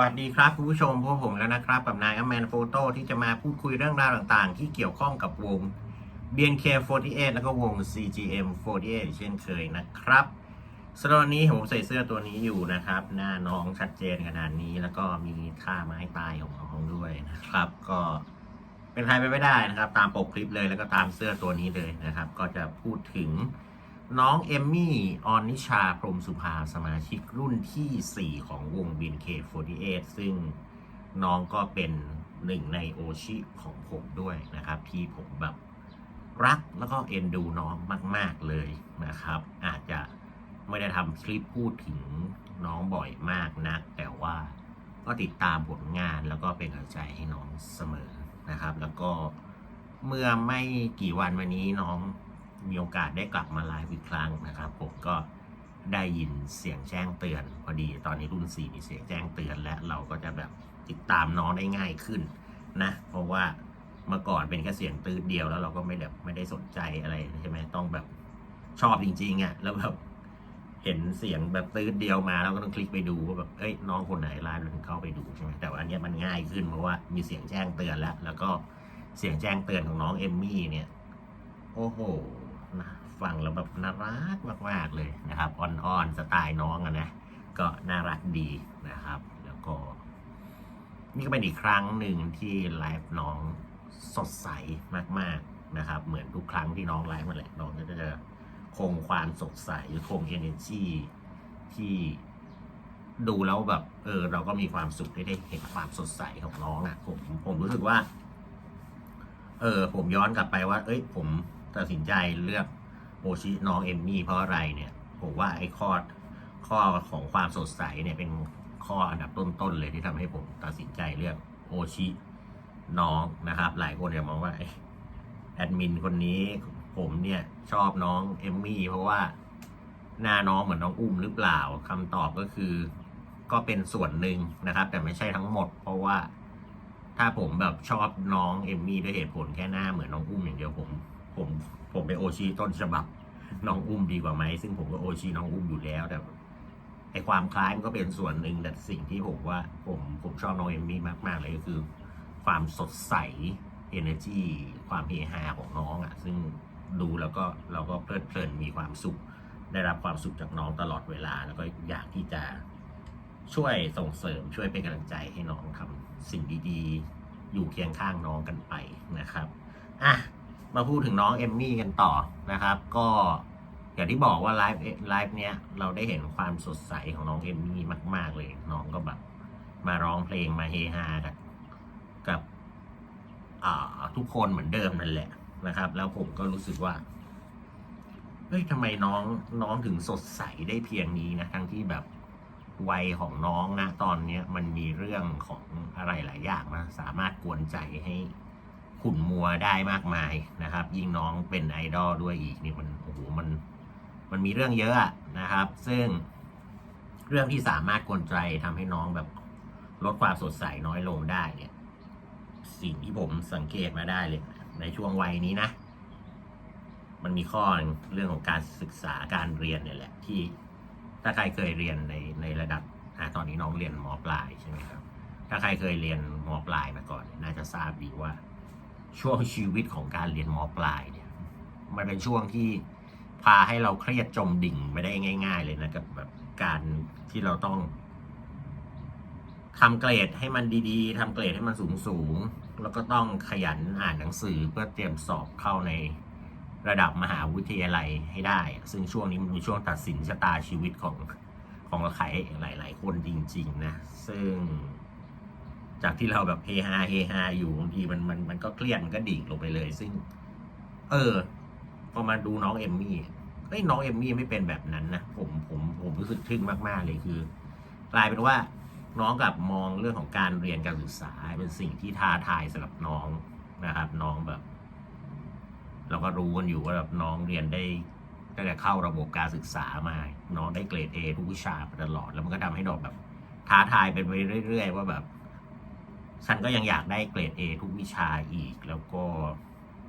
วัสดีครับคุณผู้ชมพวกผมแล้วนะครับ กับนายอแมนโฟโต้ที่จะมาพูดคุยเรื่องราวต่างๆ ที่เกี่ยวข้องกับวง BNK48 แล้วก็วง CGM48 เช่นเคยนะครับสำหรับวันนี้ผมใส่เสื้อตัวนี้อยู่นะครับ หน้าน้องชัดเจนขนาดนี้ แล้วก็มีท่าไม้ตายของน้องด้วยนะครับ ก็เป็นใครไปไม่ได้นะครับ ตามปกคลิปเลยแล้วก็ตามเสื้อตัวนี้เลยนะครับ ก็จะพูดถึง น้องเอมมี่ออนนิชา พรหมสุภาสมาชิกรุ่นทีสี่ 4 ของวง BNK48 ซึ่งน้องก็เป็นหนึ่งในโอชิของผมด้วยนะครับ ที่ผมแบบรักแล้วก็เอ็นดูน้องมาก ๆ เลยนะครับ อาจจะไม่ได้ทำคลิปพูดถึงน้องบ่อยมากนัก แต่ว่าก็ติดตามผลงานแล้วก็เป็นกำลังใจให้น้องเสมอนะครับ แล้วก็เมื่อไม่กี่วันวันนี้น้อง มีโอกาสได้กลับมาไลฟ์อีกครั้งนะครับ ผมก็ได้ยินเสียงแจ้งเตือน พอดีตอนนี้รุ่น 4 มีเสียงแจ้งเตือนและเราก็จะแบบติดตามน้องได้ง่ายขึ้นนะ เพราะว่าเมื่อก่อนเป็นแค่เสียงตืดเดียวแล้วเราก็ไม่แบบไม่ได้สนใจอะไรใช่ไหมต้องแบบชอบจริงๆอะ่ะแล้วแบบเห็นเสียงแบบตืดเดียวมาเราก็ต้องคลิกไปดูว่าแบบเอ้ยน้องคนไหนไลฟ์เราถึงเข้าไปดูใช่ไหมแต่ว่าอันนี้มันง่ายขึ้นเพราะว่ามีเสียงแจ้งเตือนแล้ว แล้วก็เสียงแจ้งเตือนของน้องเอมมี่เนี่ย โอ้โห นะฟังแล้วแบบน่ารักมากๆเลยนะครับอ่อนๆสไตล์น้องอะนะก็น่ารักดีนะครับ แล้วก็ นี่ก็เป็นอีกครั้งหนึ่งที่ไลฟ์น้องสดใสมากๆนะครับ เหมือนทุกครั้งที่น้องไลฟ์มาแหละน้องก็จะคงความสดใสคง energy ที่ดูแล้วแบบ เออ เราก็มีความสุขที่ได้เห็นความสดใสของน้องอะ ผมผมรู้สึกว่า เออ ผมย้อนกลับไปว่า เอ้ยผม ตัดสินใจเลือกโอชิน้องเอมมี่เพราะอะไรเนี่ยผมว่าไอ้ข้อข้อของความสดใสเนี่ยเป็นข้ออันดับต้นๆเลยที่ทำให้ผมตัดสินใจเลือกโอชิน้องนะครับ หลายคนจะมองว่าแอดมินคนนี้ผมเนี่ยชอบน้องเอมมี่เพราะว่าหน้าน้องเหมือนน้องอุ้มหรือเปล่าคำตอบก็คือ ก็เป็นส่วนหนึ่งนะครับ แต่ไม่ใช่ทั้งหมด เพราะว่าถ้าผมแบบชอบน้องเอมมี่ด้วยเหตุผลแค่หน้าเหมือนน้องอุ้มอย่างเดียวผม ผมผมไปโอชีต้นฉบับน้องอุ้มดีกว่าไหมซึ่งผมก็โอชีน้องอุ้มอยู่แล้วแต่ไอความคล้ายมันก็เป็นส่วนหนึ่งแต่สิ่งที่ผมว่า ผมผมชอบน้องเอมมี่มาก ๆ เลยก็คือ ความสดใส energy ความเฮฮาของน้องอะ่ะ ซึ่งดูแล้วก็เราก็เพลิดเพลินมีความสุข ได้รับความสุขจากน้องตลอดเวลา แล้วก็อยากที่จะช่วยส่งเสริมช่วยเป็นกำลังใจให้น้องทำสิ่งดีๆ อยู่เคียงข้างน้องกันไปนะครับอะ มาพูดถึงน้องเอมมี่กันต่อนะครับ ก็อย่างที่บอกว่าไลฟ์ไลฟ์เนี้ยเราได้เห็นความสดใสของน้องเอมมี่มาก ๆ เลย น้องก็แบบมาร้องเพลงมาเฮฮากับกับทุกคนเหมือนเดิมนั่นแหละนะครับ แล้วผมก็รู้สึกว่าเฮ้ยทำไมน้องน้องถึงสดใสได้เพียงนี้นะทั้งที่แบบวัยของน้องนะตอนเนี้ยมันมีเรื่องของอะไรหลายอย่างนะสามารถกวนใจให้ ขุ่นมัวได้มากมายนะครับ ยิ่งน้องเป็นไอดอลด้วยอีกนี่มันโอ้โหมันมันมีเรื่องเยอะนะครับ ซึ่งเรื่องที่สามารถกวนใจทำให้น้องแบบลดความสดใสน้อยลงได้เนี่ย สิ่งที่ผมสังเกตมาได้เลย ในช่วงวัยนี้นะ มันมีข้อเรื่องของการศึกษาการเรียนเนี่ยแหละ ที่ถ้าใครเคยเรียนในในระดับอ่าตอนนี้น้องเรียนมปลายใช่ไหมครับ ถ้าใครเคยเรียนมปลายมาก่อน น่าจะทราบดีว่า ช่วงชีวิตของการเรียนมปลายเนี่ยมันเป็นช่วงที่พาให้เราเครียดจมดิ่งไม่ได้ง่าย ๆ เลยนะกับแบบการที่เราต้องทำเกรดให้มันดีๆทำเกรดให้มันสูงๆแล้วก็ต้องขยันอ่านหนังสือเพื่อเตรียมสอบเข้าในระดับมหาวิทยาลัยให้ได้ ซึ่งช่วงนี้มันเป็นช่วงตัดสินชะตาชีวิตของของใครหลายๆคนจริง ๆ นะ ซึ่ง จากที่เราแบบเฮฮาเฮฮาอยู่บางทีมันมันมันก็เครียดมันก็ดิ่งลงไปเลย ซึ่ง เออพอมาดูน้องเอมมี่เอ้ยน้องเอมมี่ไม่เป็นแบบนั้นนะผมผมผมรู้สึกทึ่งมากๆเลยคือ กลายเป็นว่าน้องกับมองเรื่องของการเรียนการศึกษา เป็นสิ่งที่ท้าทายสำหรับน้องนะครับ น้องแบบ เราก็รู้กันอยู่ว่าแบบน้องเรียนได้ตั้งแต่เข้าระบบการศึกษามา น้องได้เกรดเอทุกวิชาตลอด แล้วมันก็ทำให้น้องแบบ ท้าทายเป็นไปเรื่อยๆว่าแบบ ฉันก็ยังอยากได้เกรด A ทุกวิชาอีก แล้วก็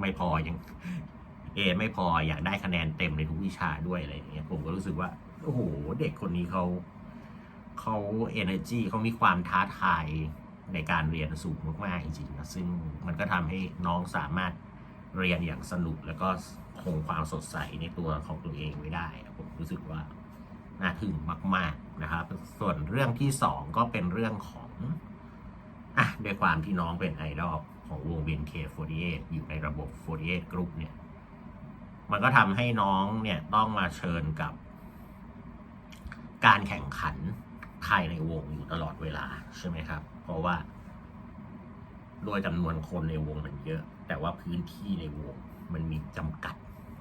ไม่พอยัง A ไม่พออยากได้คะแนนเต็มในทุกวิชาด้วยอะไรอย่างเงี้ยผมก็รู้สึกว่าโอ้โหเด็กคนนี้เขาเขา energy เขามีความท้าทายในการเรียนสูงมากๆจริงๆนะซึ่งมันก็ทำให้น้องสามารถเรียนอย่างสนุกแล้วก็คงความสดใสในตัวของตัวเองไว้ได้ผมรู้สึกว่าน่าทึ่งมาก ๆนะครับ ส่วนเรื่องที่สองก็เป็นเรื่องของ อะด้วยความที่น้องเป็นไอดอลของวง BNK48 อยู่ในระบบ 48 Group เนี่ย มันก็ทำให้น้องเนี่ยต้องมาเชิญกับการแข่งขันภายในวงอยู่ตลอดเวลาใช่ไหมครับ เพราะว่าโดยจำนวนคนในวงมันเยอะ แต่ว่าพื้นที่ในวงมันมีจำกัด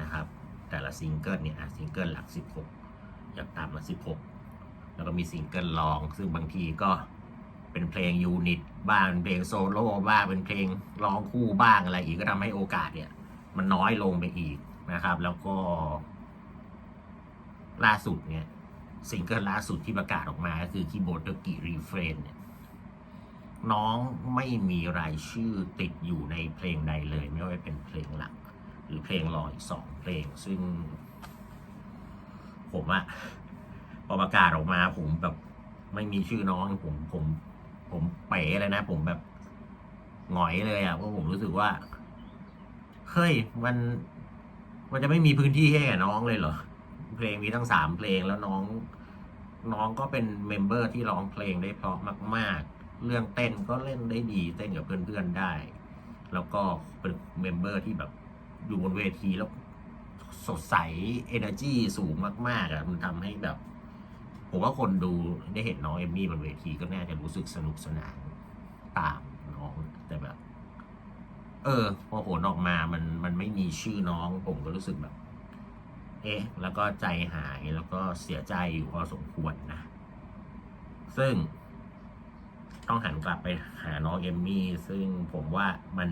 นะครับ แต่ละซิงเกิลเนี่ยซิงเกิลหลัก 16 อยากตามมา16 แล้วก็มีซิงเกิลรอง ซึ่งบางทีก็ เป็นเพลงยูนิตบ้างเป็นเพลงโซโล่บ้างเป็นเพลงร้องคู่บ้างอะไรอีกก็ทำให้โอกาสเนี่ย มันน้อยลงไปอีกนะครับ แล้วก็ ล่าสุดเนี่ยซิงเกิลล่าสุดที่ประกาศออกมาก็คือคีย์บอร์ดเดกิรีเฟรนเนี่ยน้องไม่มีรายชื่อติดอยู่ในเพลงใดเลย ไม่ว่าเป็นเพลงหลัก หรือเพลงรออีกสองเพลง ซึ่ง ผมอะพอประกาศออกมาผมแบบไม่มีชื่อน้องผมผม ผมเป๋เลยนะ ผมแบบหงอยเลยอะเพราะผมรู้สึกว่าเฮ้ยมันมันจะไม่มีพื้นที่ให้แก่น้องเลยเหรอ เพลงมีทั้งสามเพลงแล้วน้อง น้องก็เป็นเมมเบอร์ที่ร้องเพลงได้เพราะมาก ๆ เรื่องเต้นก็เล่นได้ดีเต้นกับเพื่อนๆได้ แล้วก็เป็นเมมเบอร์ที่แบบอยู่บนเวทีแล้วสดใส energy สูงมาก ๆอะมันทำให้แบบ ผมว่าคนดูได้เห็นน้องเอมมี่บนเวทีก็น่าจะรู้สึกสนุกสนานตามน้องแต่แบบ เออ พอผลออกมามันมันไม่มีชื่อน้อง ผมก็รู้สึกแบบ เอ๊ะ แล้วก็ใจหายแล้วก็เสียใจอยู่พอสมควรนะ ซึ่ง ต้องหันกลับไปหาน้องเอมมี่ซึ่งผมว่ามัน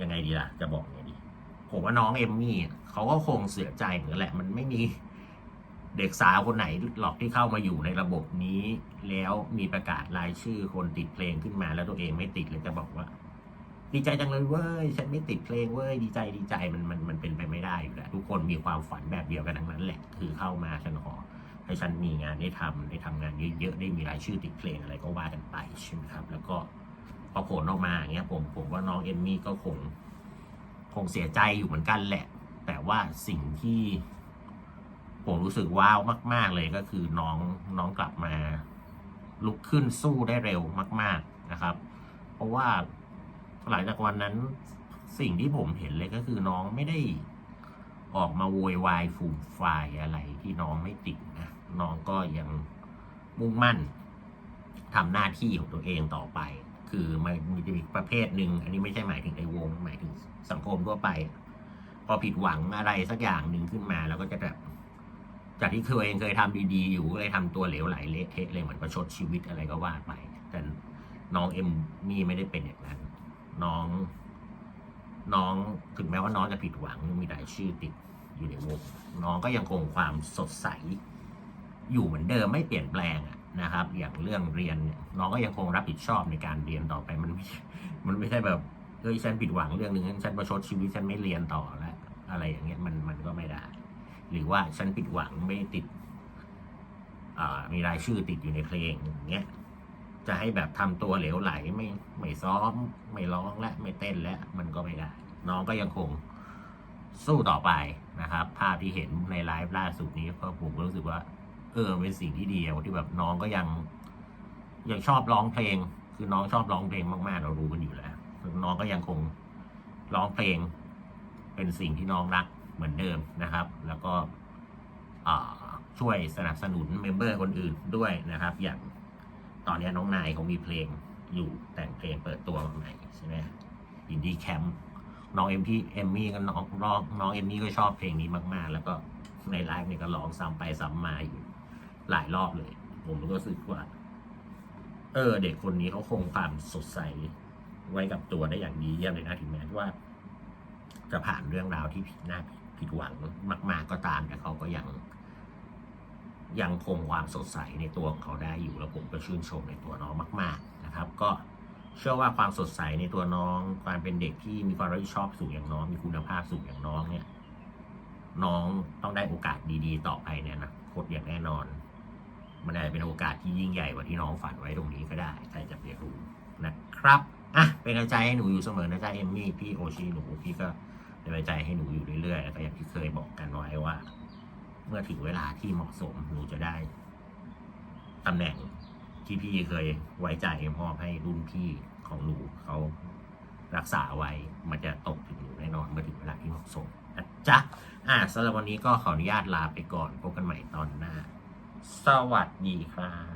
ยังไงดีล่ะ จะบอกไงดี ผมว่าน้องเอมมี่เขาก็คงเสียใจเหมือนแหละ มันไม่มี เด็กสาวคนไหนหรอกที่เข้ามาอยู่ในระบบนี้ แล้วมีประกาศรายชื่อคนติดเพลงขึ้นมาแล้วตัวเองไม่ติดเลยจะบอกว่า ดีใจจังเลยเว้ย ฉันไม่ติดเพลงเว้ยดีใจดีใจมันมันมันเป็นไปไม่ได้อยู่แล้วทุกคนมีความฝันแบบเดียวกันทั้งนั้นแหละ คือเข้ามาฉันขอให้ฉันมีงานได้ทำได้ทำงานเยอะๆได้มีรายชื่อติดเพลงอะไรก็ว่ากันไปใช่ไหมครับ แล้วก็พอผลออกมาอย่างเงี้ยผมผมว่าน้องเอมมี่ก็คงคงเสียใจอยู่เหมือนกันแหละ แต่ว่าสิ่งที่ ผมรู้สึกว้าวมาก ๆ เลยก็คือน้องน้องกลับมา ลุกขึ้นสู้ได้เร็วมาก ๆนะครับ เพราะว่าหลังจากวันนั้นสิ่งที่ผมเห็นเลยก็คือน้องไม่ได้ออกมาโวยวายฟูมฟายอะไรที่น้องไม่ติดนะน้องก็ยังมุ่งมั่นทำหน้าที่ของตัวเองต่อไป คือมันมีจะมีประเภทหนึ่งอันนี้ไม่ใช่หมายถึงในวงหมายถึงสังคมทั่วไป พอผิดหวังอะไรสักอย่างหนึ่งขึ้นมา แล้วก็จะแบบ จากที่เคยเองเคยทำดีๆ อยู่เลยทำตัวเหลวไหลเละเทะเลยเหมือนประชดชีวิตอะไรก็ว่าไป แต่น้องเอ็มมี่ไม่ได้เป็นอย่างนั้น น้อง น้องถึงแม้ว่าน้องจะผิดหวังมีรายชื่อติดอยู่ในวงน้องก็ยังคงความสดใส อยู่เหมือนเดิมไม่เปลี่ยนแปลงนะครับ อย่างเรื่องเรียนน้องก็ยังคงรับผิดชอบในการเรียนต่อไปมันม่มันไม่ใช่แบบเฮ้ยฉันผิดหวังเรื่องหนึ่งฉันประชดชีวิตฉันไม่เรียนต่อแล้วอะไรอย่างเงี้ยมันมันก็ไม่ได้ หรือว่าฉันผิดหวังไม่ติดมีรายชื่อติดอยู่ในเพลงอย่างเงี้ยจะให้แบบทำตัวเหลวไหลไม่ไม่ซ้อม ไม่ร้องและไม่เต้นและมันก็ไม่ได้ น้องก็ยังคงสู้ต่อไปนะครับ ภาพที่เห็นในไลฟ์ล่าสุดนี้ก็ผมก็รู้สึกว่า เออเป็นสิ่งที่ดีที่แบบน้องก็ยังยังชอบร้องเพลง คือน้องชอบร้องเพลงมากๆ เรารู้กันอยู่แล้วน้องก็ยังคงร้องเพลง เป็นสิ่งที่น้องรัก เหมือนเดิมนะครับ แล้วก็ช่วยสนับสนุนเมมเบอร์คนอื่นด้วยนะครับ อย่างตอนนี้น้องนายเขามีเพลงอยู่แต่งเพลงเปิดตัวมาใหม่ใช่ไหมอินดี้แคมป์น้องเอ็มพี่เอมมี่ก็น้องร้องน้องเอมมี่ก็ชอบเพลงนี้มากๆ แล้วก็ในไลฟ์เนี่ยก็ร้องซ้ำไปซ้ำมาอยู่หลายรอบเลย ผมก็รู้สึกว่า เออ เด็กคนนี้เขาคงความสดใสไว้กับตัวได้อย่างดีเยี่ยมเลยนะถึงแม้ว่า จะผ่านเรื่องราวที่ผิดหน้าผิด ผิดหวังมาก ๆก็ตามแต่เขาก็ยัง ยังคงความสดใสในตัวของเขาได้อยู่แล้วผมก็ชื่นชมในตัวน้องมาก ๆนะครับ ก็เชื่อว่าความสดใสในตัวน้องความเป็นเด็กที่มีความรับผิดชอบสูงอย่างน้อง มีคุณภาพสูงอย่างน้องเนี่ย น้องต้องได้โอกาสดีๆ ต่อไปเนี่ยนะโคตรอย่างแน่นอน มันอาจจะเป็นโอกาสที่ยิ่งใหญ่กว่าที่น้องฝันไว้ตรงนี้ก็ได้ใครจะไปรู้นะครับอะเป็นกำลังใจให้หนูอยู่เสมอนะจ๊ะเอมมี่พี่โอชิหนูพี่ก็ เป็นกำลังใจให้หนูอยู่เรื่อยๆแล้วก็อย่างที่เคยบอกกันไว้ว่า เมื่อถึงเวลาที่เหมาะสมหนูจะได้ตำแหน่งที่พี่เคยไว้ใจมอบให้รุ่นพี่ของหนูเขารักษาไว้มันจะตกถึงหนูแน่นอนเมื่อถึงเวลาที่เหมาะสมนะจ๊ะอะสำหรับวันนี้ก็ขออนุญาตลาไปก่อนพบกันใหม่ตอนหน้า สวัสดีครับ